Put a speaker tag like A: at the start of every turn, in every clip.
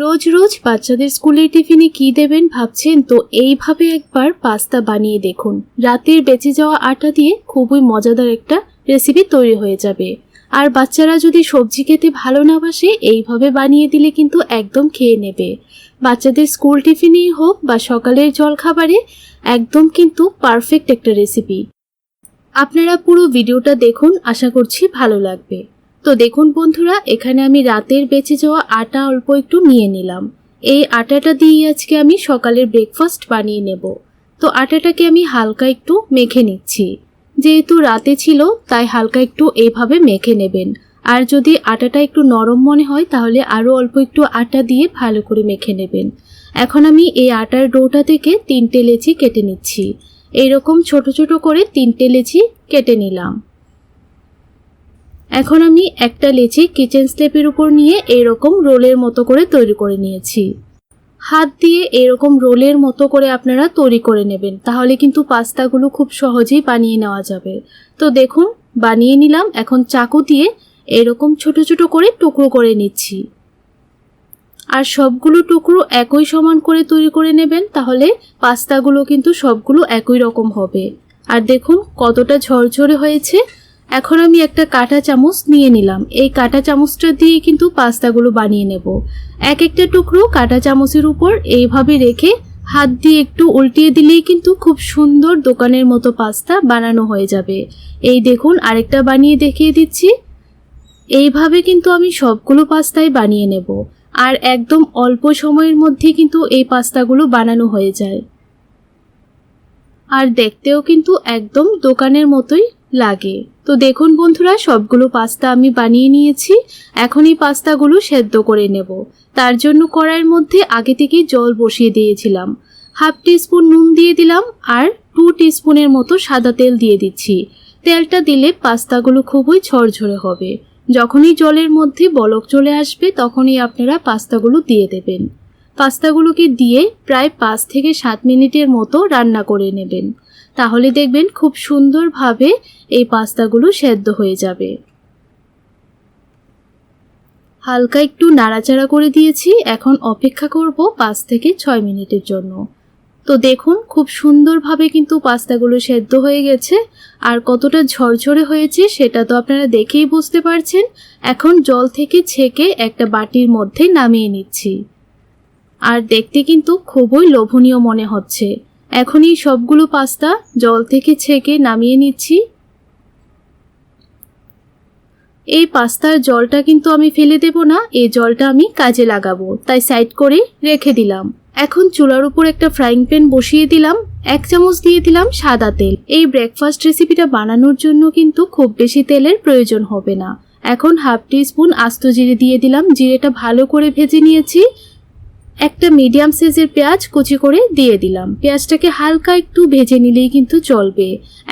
A: রোজ রোজ বাচ্চাদের স্কুলের টিফিনে কি দেবেন ভাবছেন? তো এইভাবে একবার পাস্তা বানিয়ে দেখুন। রাতের বেঁচে যাওয়া আটা দিয়ে খুবই মজাদার একটা রেসিপি তৈরি হয়ে যাবে। আর বাচ্চারা যদি সবজি খেতে ভালো না বাসে, এইভাবে বানিয়ে দিলে কিন্তু একদম খেয়ে নেবে। বাচ্চাদের স্কুল টিফিনেই হোক বা সকালের জলখাবারে, একদম কিন্তু পারফেক্ট একটা রেসিপি আপনারা পুরো ভিডিওটা দেখুন, আশা করছি ভালো লাগবে। তো দেখুন বন্ধুরা, এখানে আমি রাতের বেঁচে যাওয়া আটা অল্প একটু নিয়ে নিলাম। এই আটাটা দিয়ে আজকে আমি সকালের ব্রেকফাস্ট বানিয়ে নেব। তো আটাটাকে আমি হালকা একটু মেখে নিচ্ছি। যেহেতু রাতে ছিল, তাই হালকা একটু এইভাবে মেখে নেবেন। আর যদি আটাটা একটু নরম মনে হয়, তাহলে আরও অল্প একটু আটা দিয়ে ভালো করে মেখে নেবেন। এখন আমি এই আটার ডোটা থেকে তিনটে লেচি কেটে নিচ্ছি। এইরকম ছোট ছোট করে তিনটে লেচি কেটে নিলাম। এখন আমি একটা লেচি কিচেন স্লেপের উপর নিয়ে এরকম রোলের মতো করে তৈরি করে নিয়েছি। হাত দিয়ে এরকম রোলের মতো করে আপনারা তৈরি করে নেবেন, তাহলে কিন্তু পাস্তাগুলো খুব সহজেই বানিয়ে নেওয়া যাবে। তো দেখুন, বানিয়ে নিলাম, এখন চাকু দিয়ে এরকম ছোট ছোট করে টুকরো করে নিচ্ছি। আর সবগুলো টুকরো একই সমান করে তৈরি করে নেবেন, তাহলে পাস্তাগুলো কিন্তু সবগুলো একই রকম হবে। আর দেখুন, কতটা ঝরঝরে হয়েছে এখন আমি একটা কাঁটা চামচ নিয়ে নিলাম। এই কাঁটা চামচটা দিয়ে কিন্তু পাস্তাগুলো বানিয়ে নেব। এক একটা টুকরো কাঁটা চামচের উপর এইভাবে রেখে হাত দিয়ে একটু উল্টিয়ে দিলেই কিন্তু খুব সুন্দর দোকানের মতো পাস্তা বানানো হয়ে যাবে। এই দেখুন, আরেকটা বানিয়ে দেখিয়ে দিচ্ছি। এইভাবে কিন্তু আমি সবগুলো পাস্তাই বানিয়ে নেব। আর একদম অল্প সময়ের মধ্যে কিন্তু এই পাস্তাগুলো বানানো হয়ে যায়। আর দেখতেও কিন্তু একদম দোকানের মতোই লাগে। তো দেখুন বন্ধুরা, সবগুলো পাস্তা আমি বানিয়ে নিয়েছি। এখন এই পাস্তাগুলো সেদ্ধ করে নেব। তার জন্য কড়াইয়ের মধ্যে আগে থেকেই জল বসিয়ে দিয়েছিলাম। হাফ টিস্পুন নুন দিয়ে দিলাম আর টু টিস্পুনের মতো সাদা তেল দিয়ে দিচ্ছি। তেলটা দিলে পাস্তাগুলো খুবই ঝরঝরে হবে। যখনই জলের মধ্যে বলক চলে আসবে, তখনই আপনারা পাস্তাগুলো দিয়ে দেবেন। পাস্তাগুলোকে দিয়ে প্রায় পাঁচ থেকে সাত মিনিটের মতো রান্না করে নেবেন। তাহলে দেখবেন খুব সুন্দরভাবে এই পাস্তাগুলো সেদ্ধ হয়ে যাবে। হালকা একটু নাড়াচাড়া করে দিয়েছি, এখন অপেক্ষা করব পাঁচ থেকে ছয় মিনিটের জন্য। তো দেখুন, খুব সুন্দরভাবে কিন্তু পাস্তাগুলো সেদ্ধ হয়ে গেছে। আর কতটা ঝরঝরে হয়েছে সেটা তো আপনারা দেখেই বুঝতে পারছেন। এখন জল থেকে ছেঁকে একটা বাটির মধ্যে নামিয়ে নিচ্ছি। আর দেখতে কিন্তু খুবই লোভনীয় মনে হচ্ছে। এখনই সবগুলো পাস্তা জল থেকে ছেঁকে নামিয়ে নিচ্ছি। এই পাস্তার জলটা কিন্তু আমি ফেলে দেব না, এই জলটা আমি কাজে লাগাবো। তাই সাইড করে রেখে দিলাম। এখন চুলার উপর একটা ফ্রাইং প্যান বসিয়ে দিলাম, এক চামচ দিয়ে দিলাম সাদা তেল। এই ব্রেকফাস্ট রেসিপিটা বানানোর জন্য কিন্তু খুব বেশি তেলের প্রয়োজন হবে না। এখন হাফ টি স্পুন আস্ত জিরে দিয়ে দিলাম, জিরেটা ভালো করে ভেজে নিয়েছি। একটা মিডিয়াম সাইজের পেঁয়াজ কুচি করে দিয়ে দিলাম। পেঁয়াজটাকে হালকা একটু ভেজে নিলেই কিন্তু চলবে।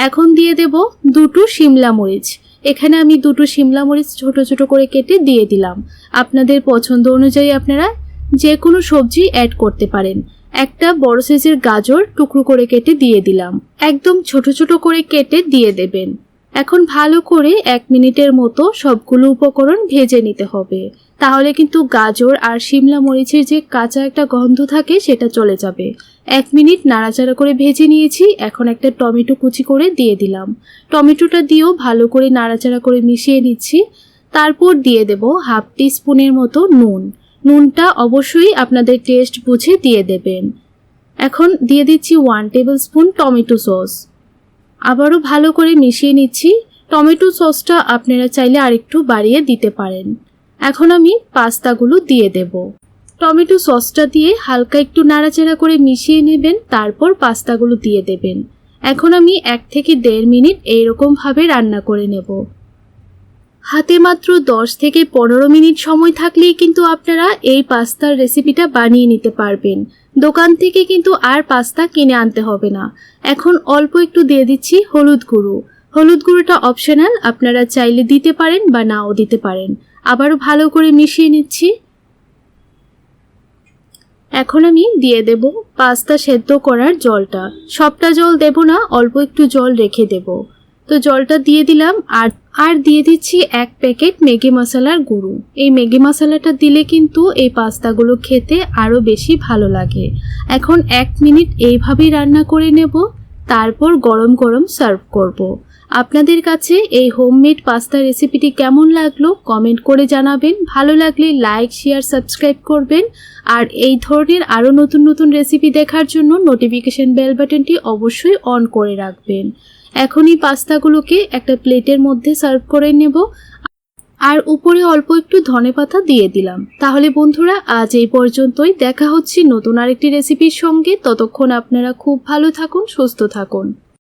A: এখন দিয়ে দেব দুটো শিমলা মরিচ। এখানে আমি দুটো শিমলা মরিচ ছোট ছোট করে কেটে দিয়ে দিলাম। আপনাদের পছন্দ অনুযায়ী আপনারা যে কোনো সবজি অ্যাড করতে পারেন। একটা বড় সাইজের গাজর টুকরো করে কেটে দিয়ে দিলাম। একদম ছোট ছোট করে কেটে দিয়ে দেবেন। এখন ভালো করে এক মিনিটের মতো সবগুলো উপকরণ ভেজে নিতে হবে। তাহলে কিন্তু গাজর আর শিমলা মরিচের যে কাঁচা একটা গন্ধ থাকে সেটা চলে যাবে। এক মিনিট নাড়াচাড়া করে ভেজে নিয়েছি, এখন একটা টমেটো কুচি করে দিয়ে দিলাম। টমেটোটা দিয়েও ভালো করে নাড়াচাড়া করে মিশিয়ে নিচ্ছি। তারপর দিয়ে দেব হাফ টি স্পুনের মতো নুন। নুনটা অবশ্যই আপনাদের টেস্ট বুঝে দিয়ে দেবেন। এখন দিয়ে দিচ্ছি one tablespoon tomato sauce. আবারও ভালো করে মিশিয়ে নিচ্ছি। টমেটো সসটা আপনারা চাইলে আরেকটু বাড়িয়ে দিতে পারেন। এখন আমি পাস্তাগুলো দিয়ে দেব। টমেটো সসটা দিয়ে হালকা একটু নাড়াচাড়া করে মিশিয়ে নেবেন, তারপর পাস্তাগুলো দিয়ে দেবেন। এখন আমি এক থেকে দেড় মিনিট এইরকমভাবে রান্না করে নেব। হাতে মাত্র দশ থেকে পনেরো মিনিট সময় থাকলেই কিন্তু আপনারা এই পাস্তার রেসিপিটা বানিয়ে নিতে পারবেন। দোকান থেকে কিন্তু আর পাস্তা কিনে আনতে হবে না। এখন অল্প একটু দিয়ে দিচ্ছি হলুদ গুঁড়ো। হলুদ গুঁড়োটা অপশনাল আপনারা চাইলে দিতে পারেন বা নাও দিতে পারেন। আবারও ভালো করে মিশিয়ে নিচ্ছি। এখন আমি দিয়ে দেব পাস্তা সেদ্ধ করার জলটা। সবটা জল দেব না, অল্প একটু জল রেখে দেব। তো জলটা দিয়ে দিলাম আর আর দিয়ে দিচ্ছি এক প্যাকেট ম্যাগি মশলার গুঁড়ো। এই ম্যাগি মশলাটা দিলে কিন্তু এই পাস্তাগুলো খেতে আরও বেশি ভালো লাগে। এখন এক মিনিট এইভাবেই রান্না করে নেব, তারপর গরম গরম সার্ভ করব। আপনাদের কাছে এই হোমমেড পাস্তা রেসিপিটি কেমন লাগল কমেন্ট করে জানাবেন। ভালো লাগলে লাইক, শেয়ার, সাবস্ক্রাইব করবেন। আর এই ধরনের আরও নতুন নতুন রেসিপি দেখার জন্য নোটিফিকেশন বেল বাটনটি অবশ্যই অন করে রাখবেন। এখনই পাস্তাগুলোকে একটা প্লেটের মধ্যে সার্ভ করে নেব। আর উপরে অল্প একটু ধনে পাতা দিয়ে দিলাম। তাহলে বন্ধুরা, আজ এই পর্যন্তই। দেখা হচ্ছে নতুন আরেকটি রেসিপির সঙ্গে। ততক্ষণ আপনারা খুব ভালো থাকুন, সুস্থ থাকুন।